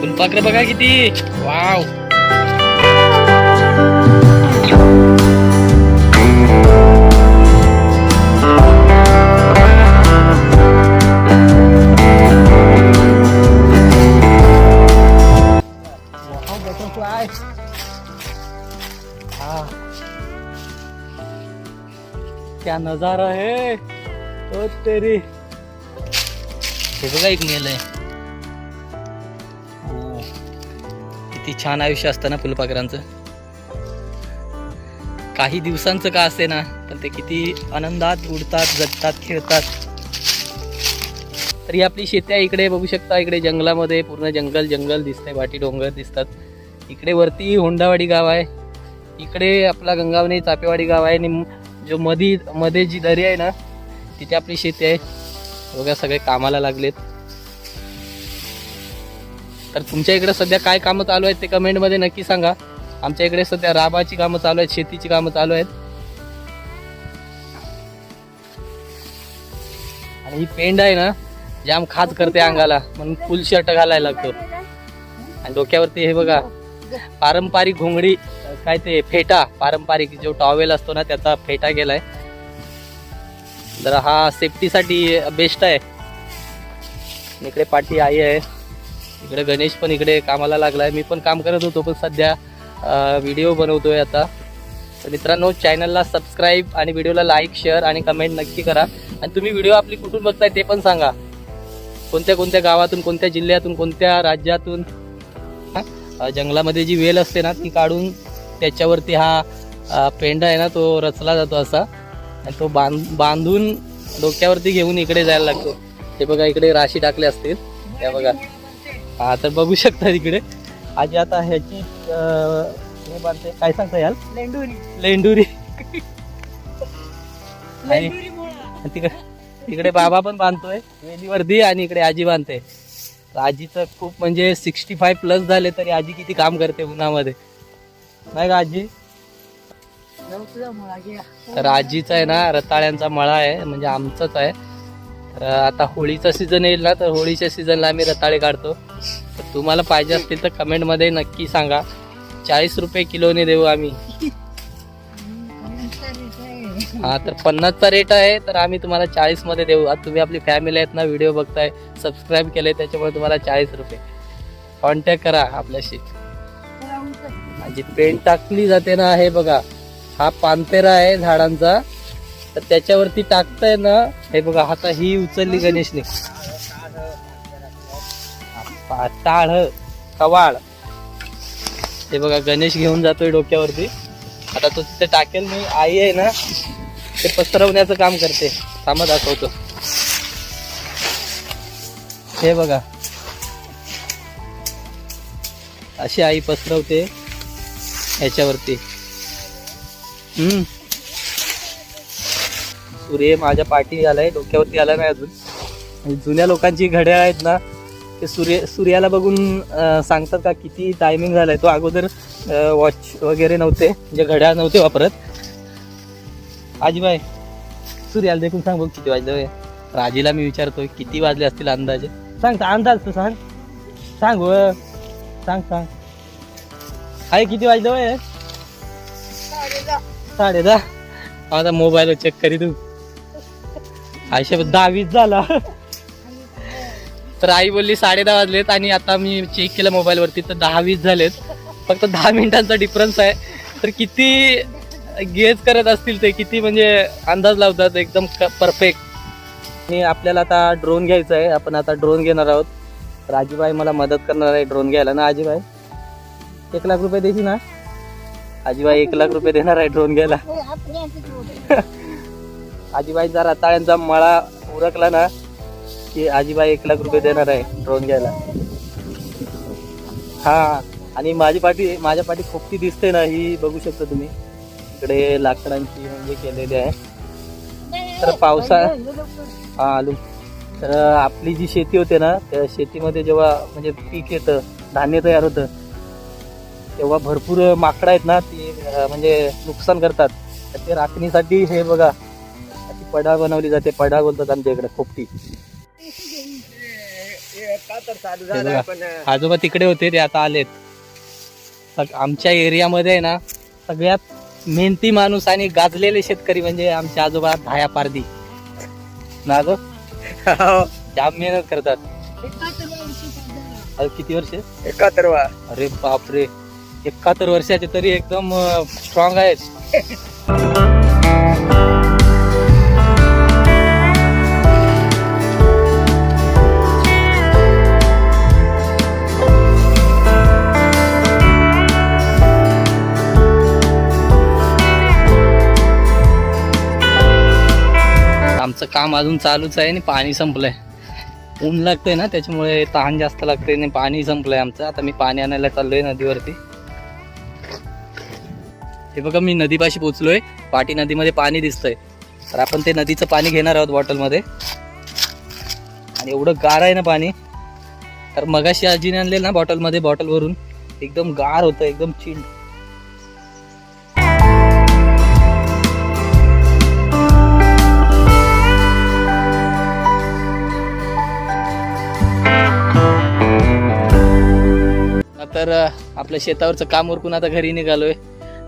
फुलपाखरं बघा किती वाव Wow, butterfly. Ah. क्या नजारा है ओ तेरी हे बघा एक मेल आहे किती छान आयुष्य असतं ना फुलपाखरांचं. काही दिवसांचं का असते ना पण ते किती आनंदात उडतात जगतात खेळतात. तर ही आपली शेती आहे इकडे बघू शकता इकडे जंगलामध्ये पूर्ण जंगल जंगल दिसतंय वाटी डोंगर दिसतात. इकडे वरती होंडावाडी गाव आहे. इकडे आपला गंगावणी चापेवाडी गाव आहे. आणि जो मधी मध्ये जी दरी आहे ना तिथे आपली शेती आहे. बघा सगळे कामाला लागलेत. तर तुमच्या इकडे सध्या काय कामं चालू आहेत ते कमेंटमध्ये नक्की सांगा. आमच्या इकडे सध्या राबाची कामं चालू आहेत शेतीची कामं चालू आहेत. आणि ही पेंड आहे ना जाम खाज करते अंगाला म्हणून फुल शर्ट घालायला लागतो. आणि डोक्यावरती हे बघा पारंपरिक घोंगडी काय ते फेटा पारंपरिक जो टॉवेल असतो ना त्याचा फेटा गेलाय. तर हा सेफ्टीसाठी बेस्ट आहे. इकडे पाठी आई आहे. इकडे गणेश पण इकडे कामाला लागलाय. मी पण काम करत होतो पण सध्या व्हिडिओ बनवतोय आता. तर मित्रांनो चॅनलला सबस्क्राईब आणि व्हिडिओला लाईक शेअर आणि कमेंट नक्की करा. आणि तुम्ही व्हिडिओ आपली कुठून बघताय ते पण सांगा. कोणत्या कोणत्या गावातून कोणत्या जिल्ह्यातून कोणत्या राज्यातून? जंगलामध्ये जी वेल असते ना ती काढून त्याच्यावरती हा पेंडा आहे ना तो रचला जातो असा. आणि तो बांध बांधून डोक्यावरती घेऊन इकडे जायला लागतो. हे बघा इकडे राशी टाकले असतील. त्या बघा. हा तर बघू शकता इकडे. आजी आता ह्याची हे बांधते काय सांगता याल? लेंडुरी. आणि तिकडे तिकडे बाबा पण बांधतोय. वेलीवरती आणि इकडे आजी बांधते. आजीचं खूप म्हणजे सिक्स्टी फाय प्लस झाले तरी आजी किती काम करते उन्हामध्ये. नाही का आजी? तर आजीचा आहे ना रताळ्यांचा मळा आहे म्हणजे आमचाच आहे. तर आता होळीचा सीझन येईल ना तर होळीच्या सीझनला आम्ही रताळे काढतो. तर तुम्हाला पाहिजे असतील तर कमेंटमध्ये नक्की सांगा. चाळीस रुपये किलोने देऊ आम्ही. हा तर पन्नासचा रेट आहे तर आम्ही तुम्हाला चाळीसमध्ये देऊ. आता तुम्ही आपली फॅमिली आहेत ना व्हिडिओ बघताय सबस्क्राईब केले त्याच्यामुळे तुम्हाला चाळीस रुपये. कॉन्टॅक्ट करा आपल्याशी. जी पेंट टाकली जाते ना हे बघा. हा पानतेरा आहे झाडांचा. तर त्याच्यावरती टाकताय ना हे बघा आता ही उचलली गणेशने. ताळ कवाळ. हे बघा गणेश घेऊन जातोय डोक्यावरती. आता तो तिथे टाकेल मी आई आहे ना ते पसरवण्याचं काम करते. थांबा दाखवतो. हे बघा. अशी आई पसरवते ह्याच्यावरती. हम्म. सूर्य माझ्या पाठी आलाय डोक्यावरती आला नाही अजून. जुन्या लोकांची घड्याळ आहेत ना ते सूर्य सूर्याला बघून सांगतात का किती टायमिंग झालाय. तो अगोदर वॉच वगैरे नव्हते म्हणजे घड्याळ नव्हते वापरत. आजीबाई सूर्याला देखून सांग बघ किती वाजले राजीला मी विचारतोय किती वाजले असतील अंदाजे? सांग अंदाज तू सांग. सांग व सांग सांग. आहे किती वाजलं वय साडे दहा आता मोबाईल चेक करी तू. आयुष्य दहावीस झाला. तर आई बोलली साडे दहा वाजलेत आणि आता मी चेक केलं मोबाईलवरती तर दहा वीस झालेत. फक्त दहा मिनिटांचा डिफरन्स आहे. तर किती गेज करत असतील ते किती म्हणजे अंदाज लावतात एकदम परफेक्ट आणि आपल्याला आता ड्रोन घ्यायचं आहे. आपण आता ड्रोन घेणार आहोत. तर आजीबाई मला मदत करणार आहे ड्रोन घ्यायला. ना आजीबाई? एक लाख रुपये द्यायची ना? आजीबाई एक लाख रुपये देणार आहे ड्रोन घ्यायला. आजीबाई जर रताळ्यांचा मळा उरकला ना की आजीबाई एक लाख रुपये देणार आहे ड्रोन घ्यायला. हा आणि माझी पाठी माझ्या पाठी खोपटी दिसते ना ही बघू शकता तुम्ही. इकडे लाकडांची म्हणजे केलेली आहे. तर पावसा हा आलू. तर आपली जी शेती होते ना त्या शेतीमध्ये जेव्हा म्हणजे पीक येतं धान्य तयार होतं तेव्हा भरपूर माकडं आहेत ना ती म्हणजे नुकसान करतात. तर ते राखणीसाठी हे बघा पडा बनवली जाते पडा बोलतात आमच्या इकडे खोपटी. हे आजोबा तिकडे होते ते आता आलेत. आमच्या एरियामध्ये ना सगळ्यात मेहनती माणूस आणि गाजलेले शेतकरी म्हणजे आमचे आजोबा धाया पारदी ना गं? जाम मेहनत करतात. किती वर्ष? एकाहत्तरवा. अरे बापरे. एकाहत्तर वर्षाचे तरी एकदम स्ट्रॉंग आहेत. काम अजून चालूच आहे आणि पाणी संपलंय. ऊन लागतंय ना त्याच्यामुळे तहान जास्त लागते आणि पाणी संपलंय आमचं. आता मी पाणी आणायला चाललोय नदीवरती. हे बघा मी नदीपाशी पोचलोय. पाटी नदीमध्ये पाणी दिसतंय. तर आपण ते नदीचं पाणी घेणार आहोत बॉटलमध्ये. आणि एवढं गार आहे ना पाणी. तर मगाशी आजीने आणले ना बॉटलमध्ये बॉटलवरून. एकदम गार होतं एकदम चिंड. आपल्या शेतावरचं काम उरकून आता घरी निघालोय.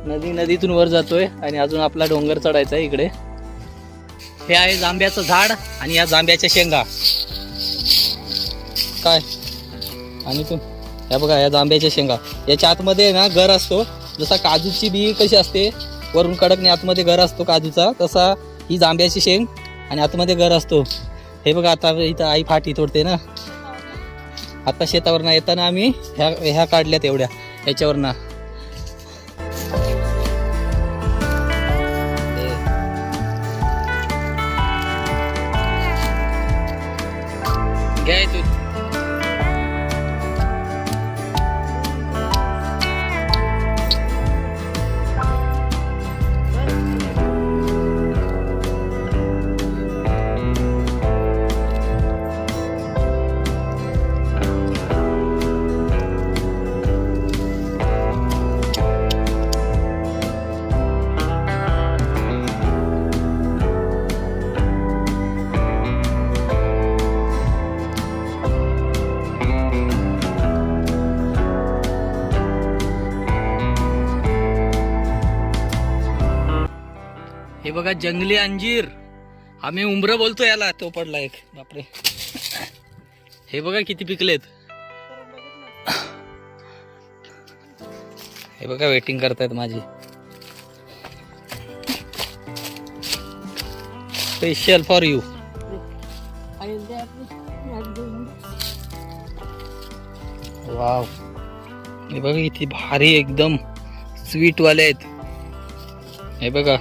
नदी नदीतून वर जातोय आणि अजून आपला डोंगर चढायचा आहे इकडे. हे आहे जांब्याचं झाड आणि या जांब्याच्या शेंगा. काय? आणि तू? या बघा या जांब्याच्या शेंगा. याच्या आतमध्ये ना गर असतो. जसा काजूची बी कशी असते वरून कडकने आतमध्ये गर असतो काजूचा तसा ही जांब्याची शेंग आणि आतमध्ये गर असतो. हे बघा आता इथं आई फाटी तोडते ना. आता शेतावर येताना आम्ही ह्या ह्या काढल्यात एवढ्या. याच्यावरनं. बघा जंगली अंजीर. आम्ही उमरं बोलतो याला. तो पडला एक. बापरे. हे बघा किती पिकलेत. हे बघा वेटिंग करतायत माझी. स्पेशल फॉर यू वाव हे बघा किती भारी एकदम स्वीट वाले आहेत. हे बघा.